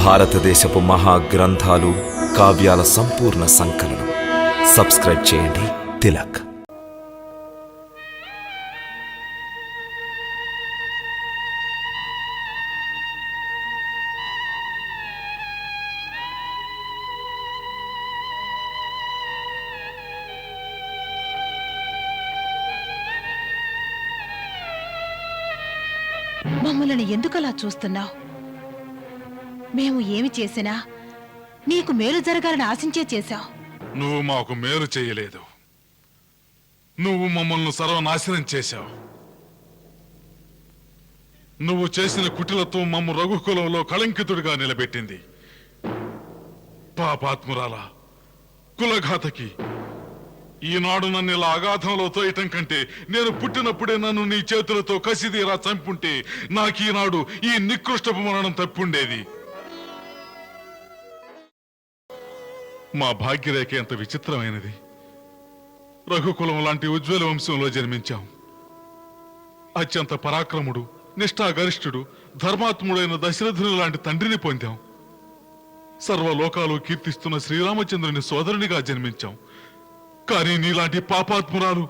భారతదేశపు మహా గ్రంథాలు కావ్యాల సంపూర్ణ సంకలనం. సబ్స్క్రైబ్ చేయండి. తిలక్. మమ్మల్ని ఎందుకలా చూస్తున్నావు? మేము ఏమి చేసినా నీకు మేలు జరగాలని ఆశించే చేశావు నువ్వు మాకు మేలు చేయలేదు. నువ్వు మమ్మల్ని సర్వనాశనం చేశావు. నువ్వు చేసిన కుటిలతో మమ్మ రఘుకులంలో కళంకితుడిగా నిలబెట్టింది. పాపాత్మురాల కులఘాతకి ఈనాడు నన్ను ఇలా అగాధంలో తోయటం కంటే నేను పుట్టినప్పుడే నన్ను నీ చేతులతో కసిదీరా చంపుంటే నాకు ఈనాడు ఈ నికృష్టపు మరణం తప్పుండేది. మా భాగ్యరేఖ ఎంత విచిత్రమైనది. రఘుకులం లాంటి ఉజ్వల వంశంలో జన్మించాం. అత్యంత పరాక్రముడు నిష్ఠాగరిష్ఠుడు ధర్మాత్ముడైన దశరథుని లాంటి తండ్రిని పొందాం. సర్వలోకాలు కీర్తిస్తున్న శ్రీరామచంద్రుని సోదరునిగా జన్మించాం. కానీ నీలాంటి పాపాత్మురాలు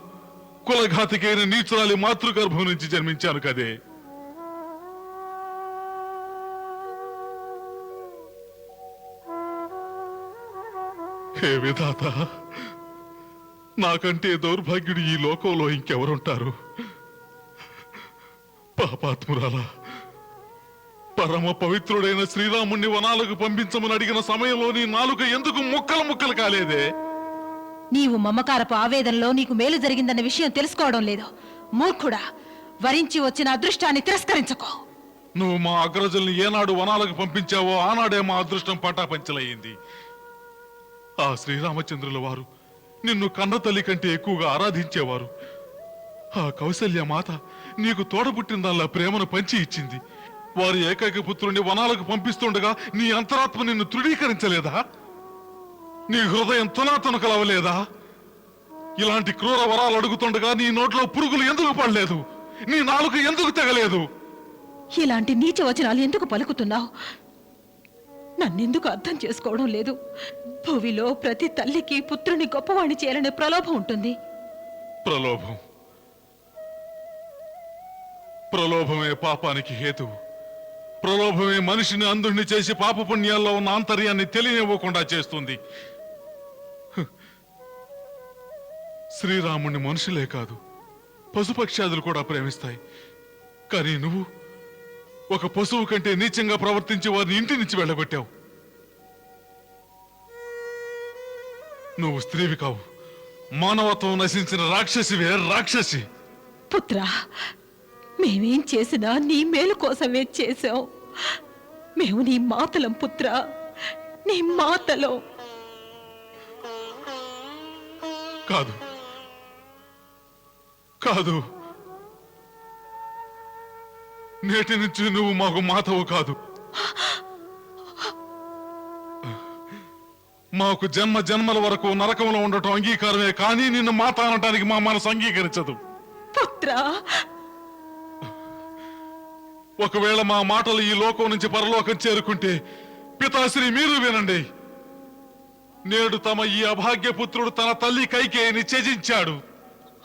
కులఘాతికైన నీచురాలి మాతృగర్భం నుంచి జన్మించాను కదే. హే విధాత? నాకంటే దౌర్భాగ్యుడు ఈ లోకంలో ఇంకెవరుంటారు? పాపాత్మురాల పరమ పవిత్రుడైన శ్రీరాముణ్ణి వనాలకు పంపించమని అడిగిన సమయంలో నీ నాలుక ఎందుకు ముక్కలు ముక్కలు కాలేదే? నీవు మమకారపు ఆవేదనలో నీకు మేలు జరిగిందన్న విషయం తెలుసుకోవడం లేదు. మూర్ఖుడా వరించి వచ్చిన అదృష్టాన్ని తిరస్కరించుకో. నువ్వు మా అగ్రజుల్ని ఏనాడు వనాలకు పంపించావో ఆనాడే మా అదృష్టం పటాపంచలయ్యింది. ఆ శ్రీరామచంద్రుల వారు నిన్ను కన్న తల్లి కంటే ఎక్కువగా ఆరాధించేవారు. ఆ కౌసల్య మాత నీకు తోడబుట్టిందల్లా ప్రేమను పంచి ఇచ్చింది. వారి ఏకైక పుత్రుని వనాలకు పంపిస్తుండగా నీ అంతరాత్మ నిన్ను తృఢీకరించలేదా నీ హృదయం తునాతునకలవలేదా? ఇలాంటి క్రూర వరాలు అడుగుతుండగా నీ నోట్లో పురుగులు ఎందుకు పడలేదు? నీ నాలుక ఎందుకు తెగలేదు? ఇలాంటి నీచ వచనాలు ఎందుకు పలుకుతున్నావు? నన్నెందుకు అర్థం చేసుకోవడం లేదు. భూమిలో ప్రతి తల్లికి పుత్రుని గొప్పవాణి చేయాలనే ప్రలోభం ఉంటుంది. ప్రలోభం. ప్రలోభమే పాపానికి హేతువు ప్రలోభమే మనిషిని అందుణ్ణి చేసి పాప పుణ్యాల్లో ఉన్న ఆంతర్యాన్ని తెలియనివ్వకుండా చేస్తుంది. శ్రీరాముణ్ణి మనుషులే కాదు పశుపక్షాదులు కూడా ప్రేమిస్తాయి. కానీ నువ్వు ఒక పశువు కంటే నీచంగా ప్రవర్తించి వారిని ఇంటి నుంచి వెళ్ళగొట్టావు. నువ్వు స్త్రీవి కావు. మానవత్వం నశించిన రాక్షసివే రాక్షసి. పుత్రా మేమేం చేసినా నీ మేలు కోసమే చేశాం. మేము నీ మాతలం పుత్రా నీ మాతలం. కాదు. కాదు. నేటి నుంచి నువ్వు మాకు మాతవు కాదు. మాకు జన్మ జన్మల వరకు నరకంలో ఉండటం అంగీకారమే కానీ నిన్ను మాత అనటానికి మా మనసు అంగీకరించదు. పుత్రా! ఒకవేళ మా మాటలు ఈ లోకం నుంచి పరలోకం చేరుకుంటే పితాశ్రీ మీరు వినండి. నేడు తమ ఈ అభాగ్యపుత్రుడు తన తల్లి కైకేయిని త్యజించాడు.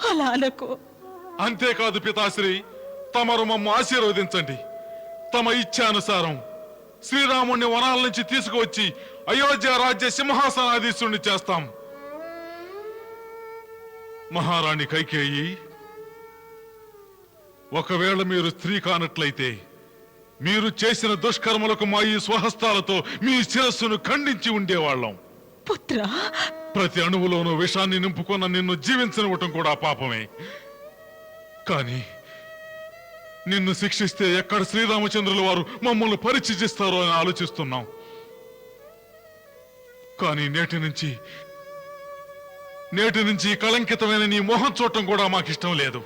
అలా అనకు. అంతేకాదు పితాశ్రీ తమరు మమ్మ ఆశీర్వదించండి. తమ ఇచ్ఛానుసారం శ్రీరాముణ్ణి వనాల నుంచి తీసుకువచ్చి అయోధ్య రాజ్య సింహాసనాధీశుణ్ణి చేస్తాం. మహారాణి కైకేయి ఒకవేళ మీరు స్త్రీ కానట్లయితే మీరు చేసిన దుష్కర్మలకు మా ఈ స్వహస్తాలతో మీ శిరస్సును ఖండించి ఉండేవాళ్ళం. పుత్రా! ప్రతి అణువులోనూ విషాన్ని నింపుకున్న నిన్ను జీవించనివ్వటం కూడా పాపమే. కానీ నిన్ను శిక్షిస్తే ఎక్కడ శ్రీరామచంద్రుల వారు మమ్మల్ని పరిచయిస్తారో అని ఆలోచిస్తున్నాం. కానీ నేటి నుంచి నేటి నుంచి కళంకితమైన నీ మొహం చూడటం కూడా మాకిష్టం లేదు.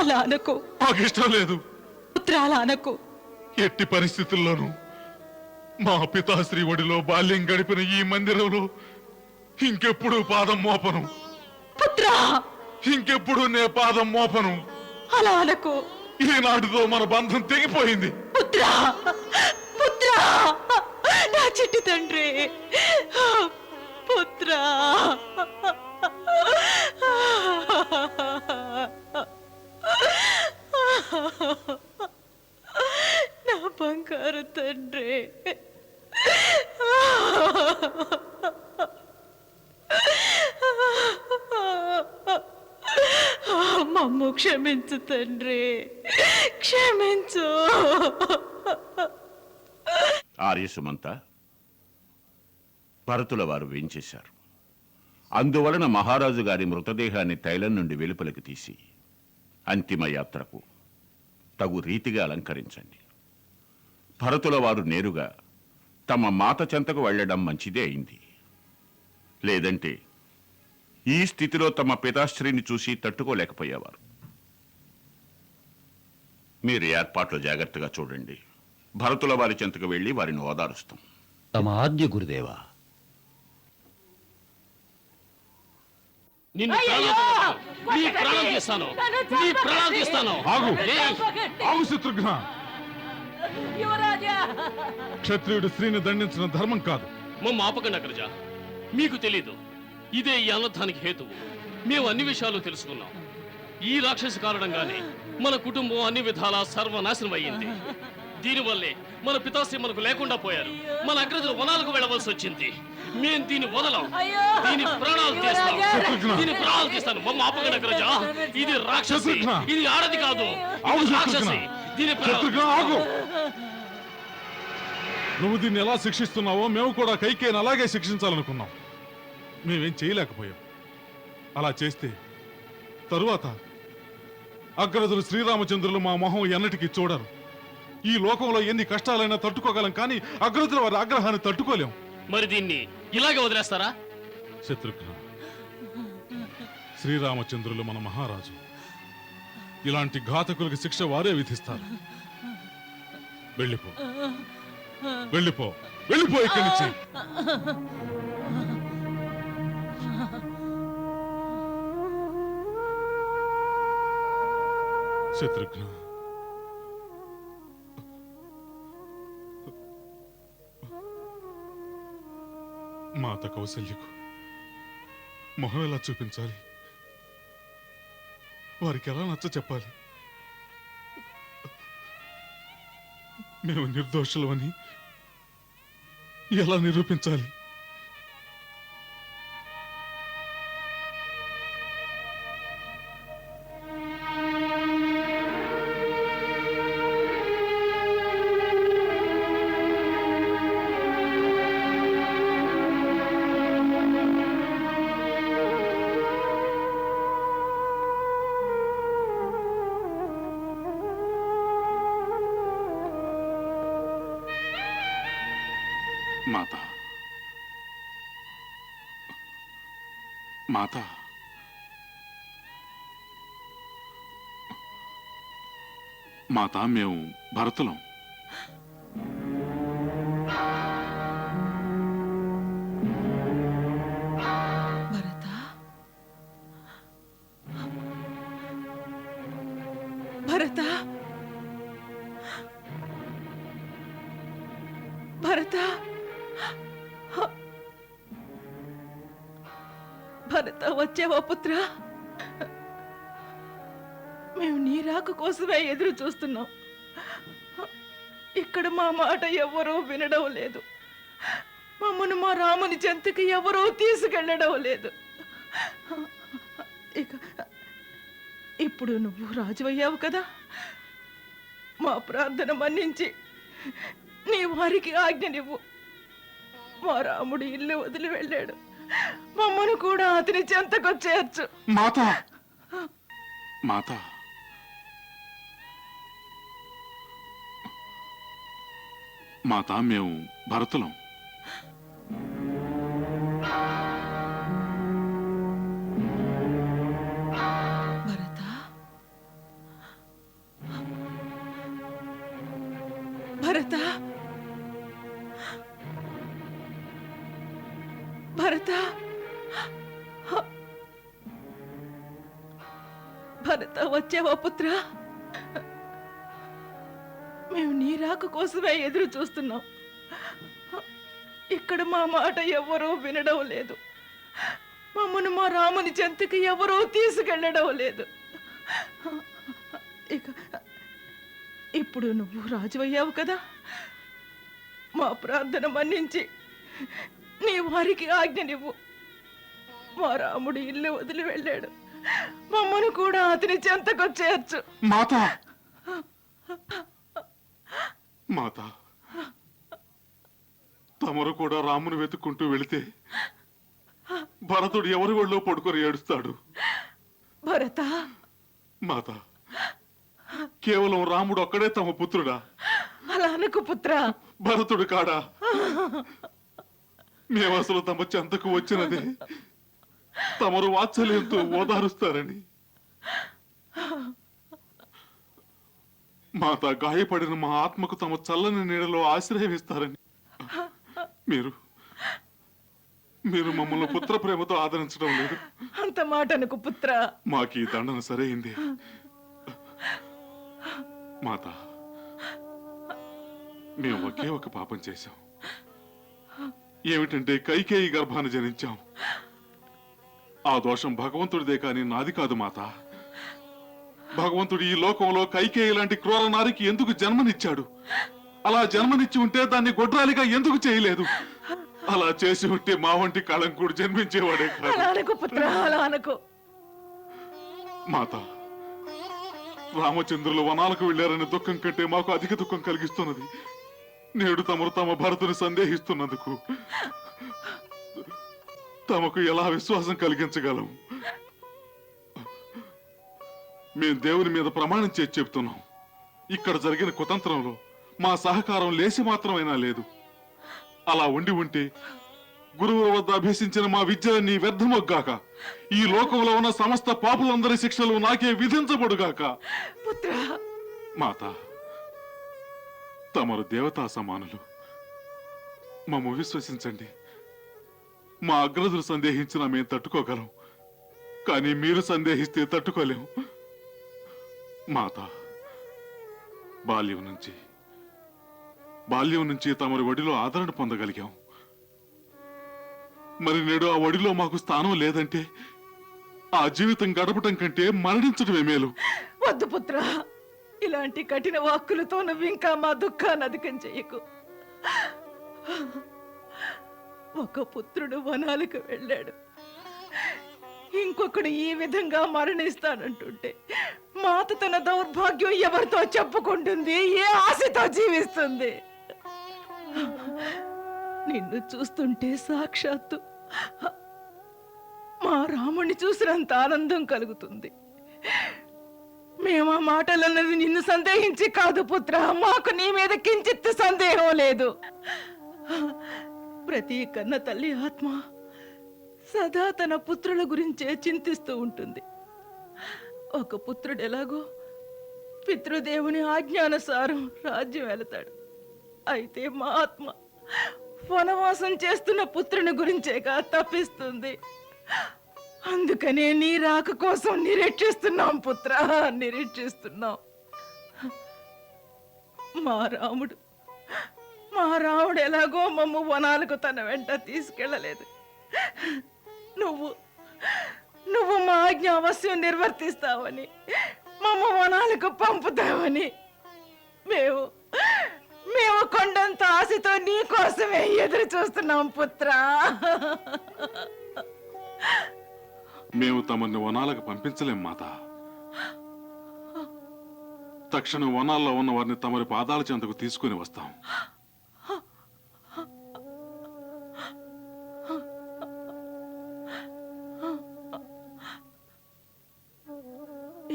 అలా అనకు. మాకిష్టం లేదు. పుత్రా అలా అనకు. ఎట్టి పరిస్థితుల్లోనూ మా పితాశ్రీ ఒడిలో బాల్యం గడిపిన ఈ మందిరంలో ఇంకెప్పుడు పాదం మోపను. పుత్రా! ఇంకెప్పుడు నే పాదం మోపను. అలా అనకు. ఈనాటితో మన బంధం తెగిపోయింది. పుత్రా పుత్రా తండ్రి పుత్రా. నా బంగారు తండ్రి. మమ్ము క్షమించు తండ్రి. క్షమించు. ఆర్య సుమంత భరతుల వారు వేంచేశారు అందువలన మహారాజు గారి మృతదేహాన్ని తైలం నుండి వెలుపలికి తీసి అంతిమ యాత్రకు తగు రీతిగా అలంకరించండి. భరతుల వారు నేరుగా తమ మాత చెంతకు వెళ్ళడం మంచిదే అయింది. లేదంటే ఈ స్థితిలో తమ పితాశ్రీని చూసి తట్టుకోలేకపోయేవారు. మీరు ఏర్పాట్లు జాగ్రత్తగా చూడండి. భరతుల వారి చెంతకు వెళ్ళి వారిని ఓదారుస్తాం. తమ ఆద్య గురుదేవా. నిన్ను ప్రాణం నీ ప్రాణం తీస్తాను. నీ ప్రాణం తీస్తాను. ఆగు. ఏయ్, ఆగు శత్రుఘ్న. క్షత్రియుడు స్త్రీని దండించడం ధర్మం కాదు. మమ్మ ఆపకండి అగ్రజ మీకు తెలీదు. ఇదే ఈ అనర్థానికి హేతువు. మేము అన్ని విషయాలు తెలుసుకున్నాం. ఈ రాక్షసి కారణంగానే మన కుటుంబం అన్ని విధాలా సర్వనాశనం అయ్యింది. దీనివల్లే మన పితాశ్రీ మనకు లేకుండా పోయారు. మన అగ్రజులు వనాలకు వెళ్ళవలసి వచ్చింది. మేం దీన్ని వదలం. దీని ప్రాణాలు తీస్తాం. దీని ప్రాణాలు తీస్తాను. మమ్మ ఆపకండి అగ్రజ ఇది రాక్షసి. ఇది ఆడది కాదు. రాక్షసి. దీని నువ్వు దీన్ని ఎలా శిక్షిస్తున్నావో మేము కూడా కైకేని అలాగే శిక్షించాలనుకున్నాం. మేమేం చేయలేకపోయాం. అలా చేస్తే తరువాత అగ్రదులు శ్రీరామచంద్రులు మా మొహం ఎన్నటికీ చూడరు. ఈ లోకంలో ఎన్ని కష్టాలైనా తట్టుకోగలం కానీ అగ్రదుల వారి ఆగ్రహాన్ని తట్టుకోలేం. మరి దీన్ని ఇలాగే వదిలేస్తారా? శత్రుఘ్న శ్రీరామచంద్రులు మన మహారాజు. ఇలాంటి ఘాతకులకు శిక్ష వారే విధిస్తారు. వెళ్ళిపో. వెళ్ళిపో. వెళ్ళిపో ఇక్కడి నుంచి. శత్రుఘ్న. మాత కౌశల్యకు మొహం ఎలా చూపించాలి? వారికి ఎలా నచ్చ చెప్పాలి? మేము నిర్దోషులమని ఎలా నిరూపించాలి? మాత. మాత మేము భరతులం. పుత్ర. మేము నీ రాక కోసమే ఎదురు చూస్తున్నాం. ఇక్కడ మా మాట ఎవరూ వినడం లేదు. మమ్మను మా రాముని చెంతకి ఎవరూ తీసుకెళ్ళడం లేదు. ఇక ఇప్పుడు నువ్వు రాజు అయ్యావు కదా. మా ప్రార్థన మన్నించి నీ వారికి ఆజ్ఞనివ్వు. మా రాముడు ఇల్లు వదిలి వెళ్ళాడు. మమ్మను కూడా అతని చెంతకు చేర్చు. మాత. మాత. మాత మేము భరతులం. భరత? భరత? భరత. భరత వచ్చావా పుత్ర? మేము నీ రాక కోసమే ఎదురు చూస్తున్నాం. ఇక్కడ మా మాట ఎవరూ వినడం లేదు. మమ్మను మా రాముని చెంతకి ఎవరూ తీసుకెళ్ళడం లేదు. ఇక ఇప్పుడు నువ్వు రాజు అయ్యావు కదా. మా ప్రార్థన మన్నించి నీ వారికి ఆజ్ఞనివ్వు. మా రాముడు ఇల్లు వదిలి వెళ్ళాడు. మమ్మను కూడా అతని చెంతకు చేర్చు. మాత! మాత! తమరు కూడా రాముని వెతుక్కుంటూ వెళితే భరతుడు ఎవరి ఒళ్ళో పడుకొని ఏడుస్తాడు? భరత! మాత! కేవలం రాముడు ఒక్కడే తమ పుత్రుడా? అలా అనుకు పుత్ర! భరతుడు కాడా? మేము అసలు తమ చెంతకు వచ్చినది. తమరు వాత్సల్యంతో ఓదారుస్తారని. మాత గాయపడిన మా ఆత్మకు తమ చల్లని నీడలో ఆశ్రయం ఇస్తారని మీరు మీరు మమ్మల్ని పుత్ర ప్రేమతో ఆదరించడం లేదు. అంత మాట అనుకు పుత్ర. మాకు ఈ దండన సరైంది. మాత మేము ఒకే ఒక పాపం చేశాం. ఏమిటంటే కైకేయి గర్భాన్ని జనించాం. ఆ దోషం భగవంతుడిదే కాని నాది కాదు మాత. భగవంతుడు ఈ లోకంలో కైకేయి లాంటి క్రూర నారికి ఎందుకు జన్మనిచ్చాడు? అలా జన్మనిచ్చి ఉంటే దాన్ని గొడ్రాలిగా ఎందుకు చేయలేదు? అలా చేసి ఉంటే మా వంటి కళంకుడు జన్మించేవాడే కాదు. మాత రామచంద్రులు వనాలకు వెళ్ళారనే దుఃఖం కంటే మాకు అధిక దుఃఖం కలిగిస్తున్నది. నేడు తమరు తమ భరతుని సందేహిస్తున్నందుకు తమకు ఎలా విశ్వాసం కలిగించగలం? మేం దేవుని మీద ప్రమాణం చేసి చెప్తున్నాం ఇక్కడ జరిగిన కుతంత్రంలో మా సహకారం లేసి మాత్రమైనా లేదు. అలా ఉండి ఉంటే గురువుల వద్ద అభ్యసించిన మా విద్యలన్నీ వ్యర్థమొగ్గాక. ఈ లోకంలో ఉన్న సమస్త పాపులందరి శిక్షలు నాకే విధించబడుగాక. పుత్ర. మాత. తమరు దేవతా సమానులు. మమ్మ విశ్వసించండి. మా అగ్రజులు సందేహించినా మేము తట్టుకోగలం. కానీ మీరు సందేహిస్తే తట్టుకోలేము. మాత బాల్యం నుంచి బాల్యం నుంచి తమరి ఒడిలో ఆదరణ పొందగలిగాం. మరి నేడు ఆ ఒడిలో మాకు స్థానం లేదంటే ఆ జీవితం గడపటం కంటే మరణించడమే మేలు. వద్దు పుత్ర. ఇలాంటి కఠిన వాక్కులతో నువ్వు ఇంకా మా దుఃఖాన్ని అధికం చెయ్యకు. ఒక పుత్రుడు వనాలకు వెళ్ళాడు. ఇంకొకడు ఈ విధంగా మరణిస్తానంటుంటే మాత తన దౌర్భాగ్యం ఎవరితో చెప్పుకుంటుంది? ఏ ఆశతో జీవిస్తుంది? నిన్ను చూస్తుంటే సాక్షాత్తు మా రాముణ్ణి చూసినంత ఆనందం కలుగుతుంది. మేము ఆ మాటలన్నది నిన్ను సందేహించి కాదు పుత్ర. మాకు నీ మీద కించిత్ సందేహం లేదు. ప్రతి కన్న తల్లి ఆత్మ సదా తన పుత్రుల గురించే చింతిస్తూ ఉంటుంది. ఒక పుత్రుడు ఎలాగో పితృదేవుని ఆజ్ఞానుసారం రాజ్యం వెళతాడు. అయితే మా ఆత్మ వనవాసం చేస్తున్న పుత్రుని గురించేగా తప్పిస్తుంది. అందుకనే నీ రాక కోసం నిరీక్షిస్తున్నాం పుత్ర నిరీక్షిస్తున్నాం. మా రాముడు మా రాముడు ఎలాగో మమ్మ వనాలకు తన వెంట తీసుకెళ్ళలేదు. నువ్వు నువ్వు మా ఆజ్ఞ అవశ్యం నిర్వర్తిస్తావని మమ్మ వనాలకు పంపుతావని మేము మేము కొండంత ఆశతో నీ కోసమే ఎదురు చూస్తున్నాం పుత్ర. మేము తమని వనాలకు పంపించలేం మాత. తక్షణం వనాల్లో ఉన్న వారిని తమరి పాదాల చెంతకు తీసుకుని వస్తాం.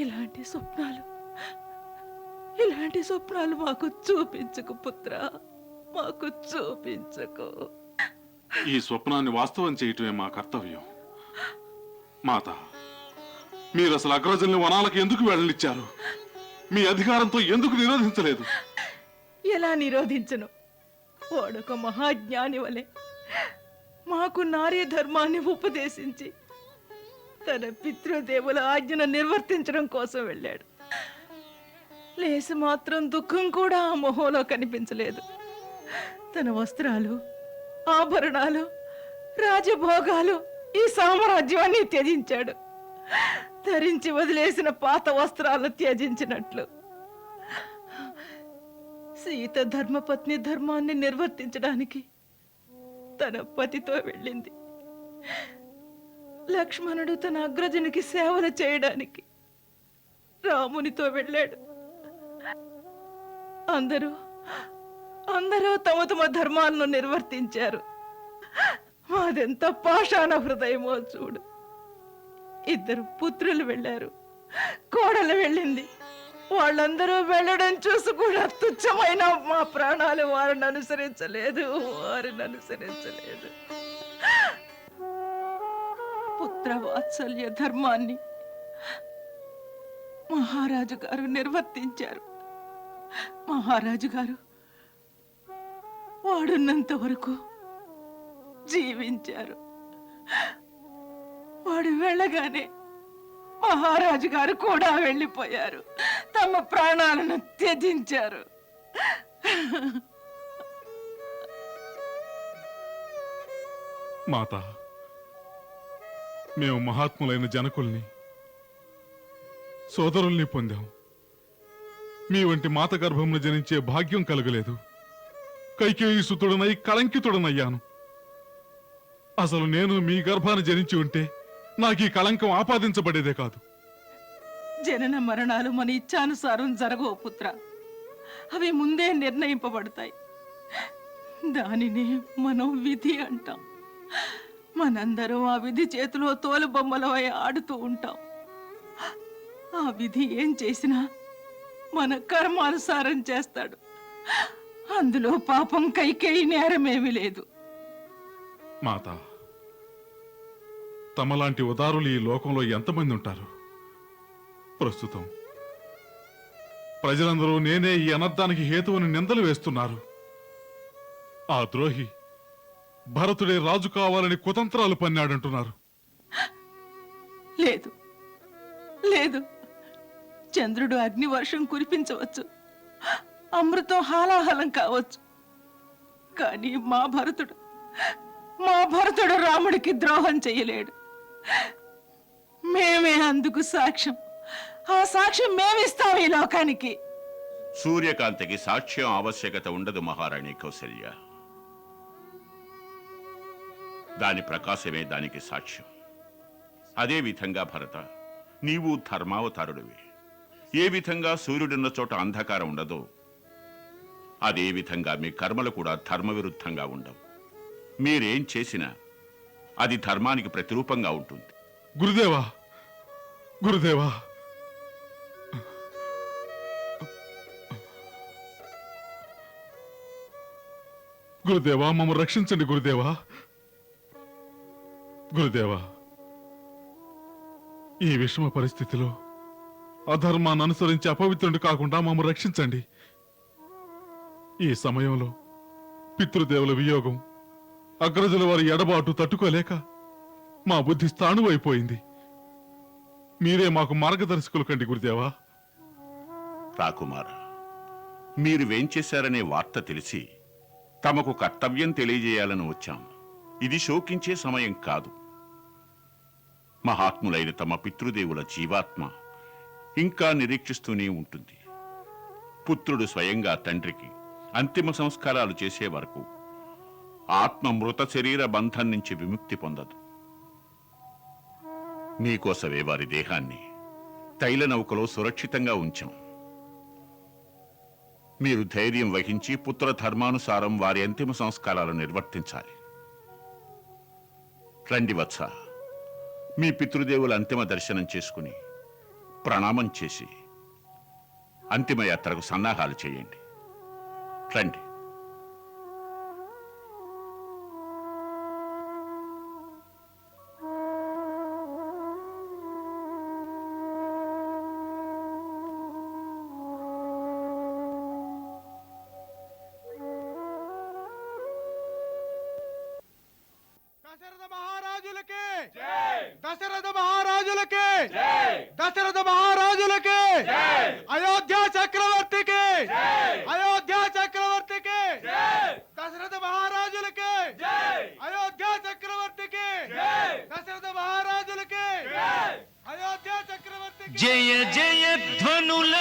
ఇలాంటి స్వప్నాలు ఇలాంటి స్వప్నాలు మాకు చూపించకు పుత్ర మాకు చూపించకు. ఈ స్వప్నాన్ని వాస్తవం చేయటమే మా కర్తవ్యం. మాత మీరు అసలు అగ్రజుల్ని వనాలకు ఎందుకు వెళ్ళనిచ్చారు మీ అధికారంతో ఎందుకు నిరోధించలేదు? ఎలా నిరోధించను? వాడొక మహాజ్ఞాని వలె మాకు నారీ ధర్మాన్ని ఉపదేశించి తన పితృదేవుల ఆజ్ఞను నిర్వర్తించడం కోసం వెళ్ళాడు. లేసి మాత్రం దుఃఖం కూడా ఆ మొహంలో కనిపించలేదు. తన వస్త్రాలు ఆభరణాలు రాజభోగాలు ఈ సామ్రాజ్యాన్ని త్యజించాడు. ధరించి వదిలేసిన పాత వస్త్రాలు త్యజించినట్లు. సీత ధర్మపత్ని ధర్మాన్ని నిర్వర్తించడానికి తన పతితో వెళ్ళింది. లక్ష్మణుడు తన అగ్రజునికి సేవలు చేయడానికి రామునితో వెళ్ళాడు. అందరూ అందరూ తమ తమ ధర్మాలను నిర్వర్తించారు. మాదెంత పాషాణ హృదయమో చూడు. ఇద్దరు పుత్రులు వెళ్ళారు. కోడలు వెళ్ళింది. వాళ్ళందరూ వెళ్ళడం చూసి కూడా తుచ్చమైన మా ప్రాణాలు వారిని అనుసరించలేదు వారిని అనుసరించలేదు. పుత్ర వాత్సల్య ధర్మాన్ని మహారాజు గారు నిర్వర్తించారు. మహారాజు గారు వాడున్నంత వరకు జీవించారు. వాడు వెళ్ళగానే మహారాజు గారు కూడా వెళ్ళిపోయారు. తమ ప్రాణాలను త్యజించారు. మాత మేము మహాత్ములైన జనకుల్ని సోదరుల్ని పొందాం. మీ వంటి మాత గర్భంలో జనించే భాగ్యం కలగలేదు. కైకేయి సుతుడనై కళంకితుడనయ్యాను. అసలు నేను మీ గర్భాన్ని జనించి ఉంటే నాకు ఈ కళంకం ఆపాదించబడేదే కాదు. జనన మరణాలు మన ఇచ్చానుసారం జరగవు పుత్ర. అవి ముందే నిర్ణయింపబడతాయి. దానిని మనం విధి అంటాం. మనందరం ఆ విధి చేతిలో తోలు బొమ్మలవై ఆడుతూ ఉంటాం. ఆ విధి ఏం చేసినా మన కర్మానుసారం చేస్తాడు. అందులో పాపం కైకేయి నేరమేమీ లేదు. మాత తమలాంటి ఉదారులు ఈ లోకంలో ఎంతమంది ఉంటారు? ప్రస్తుతం. ప్రజలందరూ నేనే ఈ అనర్థానికి హేతువుని నిందలు వేస్తున్నారు. ఆ ద్రోహి భరతుడే రాజు కావాలని కుతంత్రాలు పన్నాడంటున్నారు. లేదు. లేదు. చంద్రుడు అగ్ని వర్షం కురిపించవచ్చు. అమృతం హాలాహలం కావచ్చు. కానీ మా భరతుడు మా భరతుడు రాముడికి ద్రోహం చేయలేడు. మేమే అందుకు సాక్ష్యం. ఆ సాక్ష్యం మేమిస్తాం ఈ లోకానికి. సూర్యకాంతికి సాక్ష్యం ఆవశ్యకత ఉండదు మహారాణి కౌసల్య. దాని ప్రకాశమే దానికి సాక్ష్యం. అదే విధంగా భరత నీవు ధర్మావతారుడివి. ఏ విధంగా సూర్యుడున్న చోట అంధకారం ఉండదో అదే విధంగా మీ కర్మలు కూడా ధర్మ విరుద్ధంగా ఉండవు. మీరేం చేసినా అది ధర్మానికి ప్రతిరూపంగా ఉంటుంది. గురుదేవా గురుదేవా. గురుదేవా మమ్మ రక్షించండి గురుదేవా. గురుదేవా ఈ విషమ పరిస్థితిలో అధర్మాన్ని అనుసరించి అపవిత్రుడు కాకుండా మమ్మ రక్షించండి. ఈ సమయంలో పితృదేవుల వియోగం అగ్రజుల వారి ఎడబాటు తట్టుకోలేక మా బుద్ధి స్థాణువైపోయింది. మీరే మాకు మార్గదర్శకులు కండి గురుదేవా. రాకుమార్ మీరు వేంచేశారనే వార్త తెలిసి తమకు కర్తవ్యం తెలియజేయాలని వచ్చాం. ఇది శోకించే సమయం కాదు. మహాత్ములైన తమ పితృదేవుల జీవాత్మ ఇంకా నిరీక్షిస్తూనే ఉంటుంది. పుత్రుడు స్వయంగా తండ్రికి అంతిమ సంస్కారాలు చేసే వరకు ఆత్మ మృత శరీర బంధం నుంచి విముక్తి పొందదు. మీకోసమే వారి దేహాన్ని తైల నౌకలో సురక్షితంగా ఉంచాం. మీరు ధైర్యం వహించి పుత్ర ధర్మానుసారం వారి అంతిమ సంస్కారాలు నిర్వర్తించాలి. రండి వత్స. మీ పితృదేవుల అంతిమ దర్శనం చేసుకుని ప్రణామం చేసి అంతిమ యాత్రకు సన్నాహాలు చేయండి. రండి. దశరథ మహారాజులకి దశరథ మహారాజులకి అయోధ్య చక్రవర్తికి అయోధ్య చక్రవర్తికి దశరథ మహారాజులకి అయోధ్య చక్రవర్తికి దశరథ మహారాజులకి అయోధ్య చక్రవర్తికి జయ జయ ధ్వనుల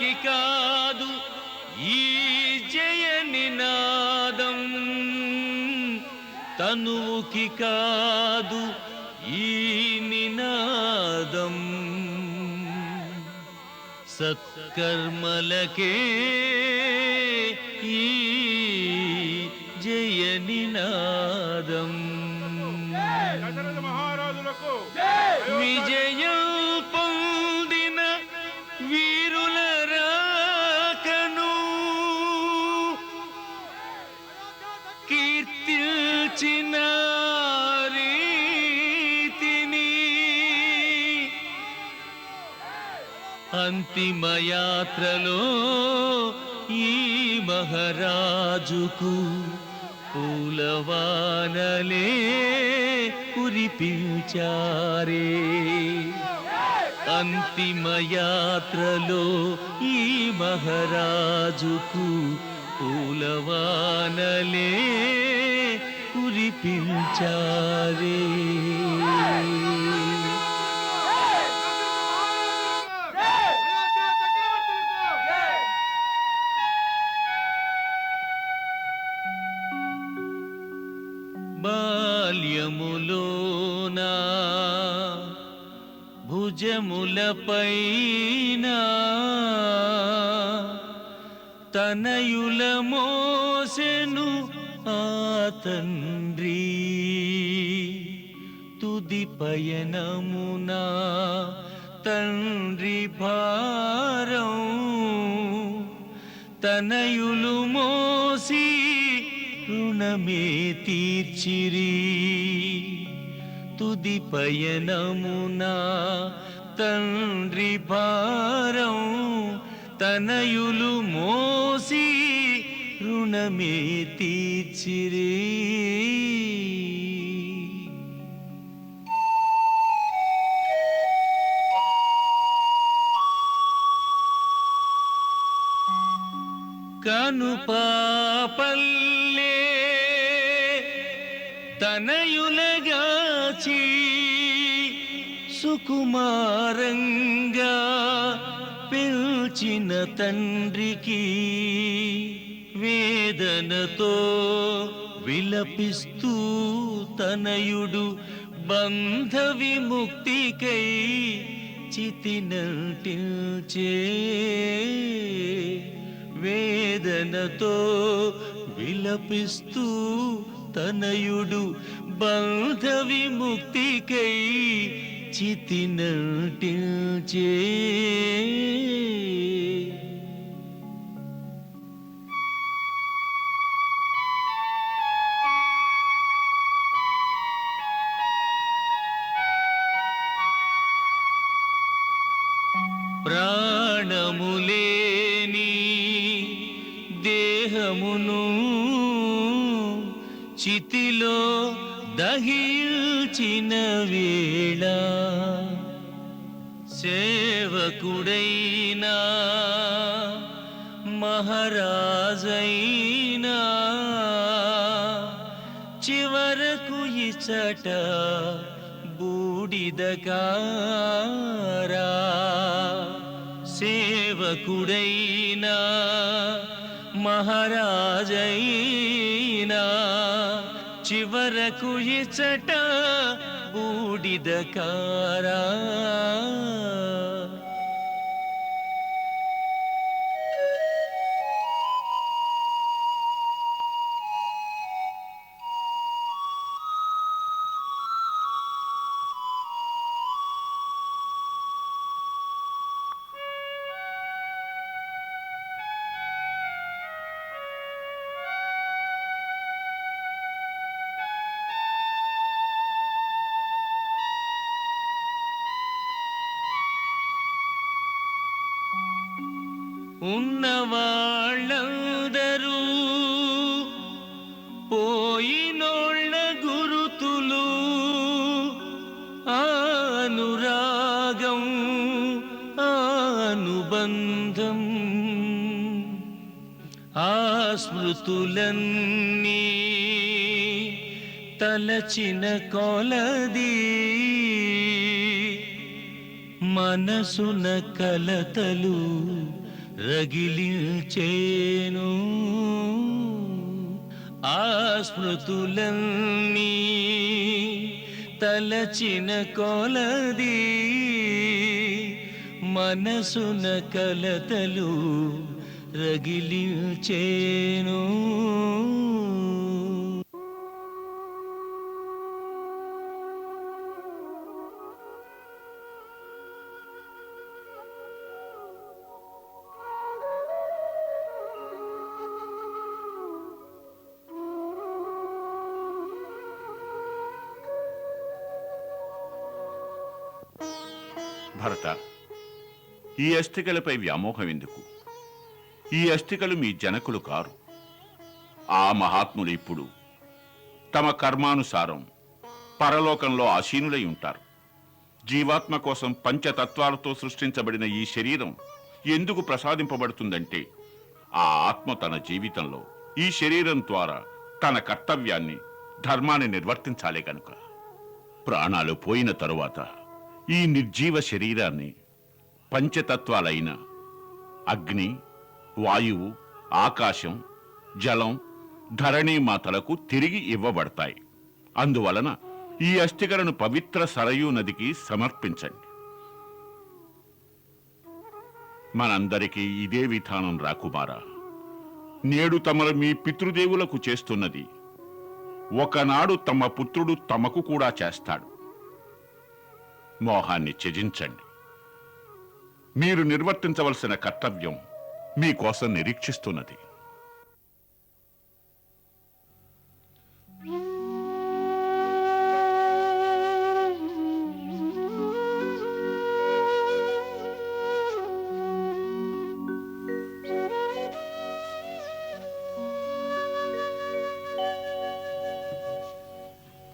పదవికి కాదు ఈ జయ నినాదం తనువుకి కాదు ఈ నినాదం. సత్కర్మలకే ఈ జయ నినాదం విజయం అంతిమయాత్రలో ఈ మహారాజుకు పూలవానలే కురిపించారే. అంతిమయాత్రలో ఈ మహారాజుకు పూలవానలే కురిపించారే. భుజములపైన తనయుల మోసెను ఆ తండ్రి. తుది పయనమునా తండ్రి భారం తనయులు మోసి రుణమే తీర్చిరి. తుది పయనమునా తండ్రి భారం తనయులు మోసి రుణమే తీర్చిరే. కను పాపల్ సుకుమారంగా పిల్చిన తండ్రికి వేదనతో విలపిస్తూ తనయుడు బంధ విముక్తికై చితినటిల్చే వేదనతో విలపిస్తూ తనయుడు బంధ విముక్తికై చితినంటిల్చే ప్రాణములేని సేవకుడైనా మహారాజైనా చివరకు ఇచ్చట బూడిదకారా సేవకుడైనా మహారాజైనా చివరకు ఇచ్చట బూడిదకారా. ఆస్తులన్నీ తలచిన కొలది మనసున కలతలు రగిలించేను. ఆ స్మృతులన్నీ తలచిన కొలది మనసున కలతలు రగిలించేను భరత ఈ అస్థికలపై వ్యామోహం ఎందుకు? ఈ అస్థికలు మీ జనకులు కారు. ఆ మహాత్ములు ఇప్పుడు తమ కర్మానుసారం పరలోకంలో ఆసీనులై ఉంటారు. జీవాత్మ కోసం పంచతత్వాలతో సృష్టించబడిన ఈ శరీరం ఎందుకు ప్రసాదింపబడుతుందంటే ఆ ఆత్మ తన జీవితంలో ఈ శరీరం ద్వారా తన కర్తవ్యాన్ని ధర్మాన్ని నిర్వర్తించాలే కనుక ప్రాణాలు పోయిన తరువాత ఈ నిర్జీవ శరీరాన్ని పంచతత్వాలైన అగ్ని వాయువు ఆకాశం జలం ధరణి మాతలకు తిరిగి ఇవ్వబడతాయి. అందువలన ఈ అస్థికలను పవిత్ర సరయూ నదికి సమర్పించండి. మనందరికీ ఇదే విధానం రాకుమారా నేడు తమరు మీ పితృదేవులకు చేస్తున్నది. ఒకనాడు తమ పుత్రుడు తమకు కూడా చేస్తాడు. మోహాన్ని త్యజించండి. మీరు నిర్వర్తించవలసిన కర్తవ్యం మీకోసం నిరీక్షిస్తున్నది.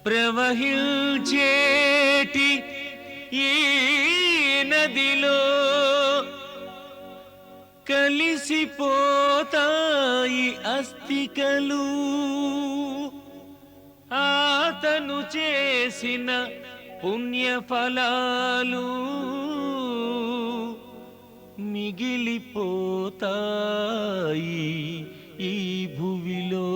ప్రవహించేటి ఈ నదిలో కలిసిపోతాయి అస్థికలు. ఆతను చేసిన పుణ్యఫలాలు మిగిలిపోతాయి ఈ భువిలో.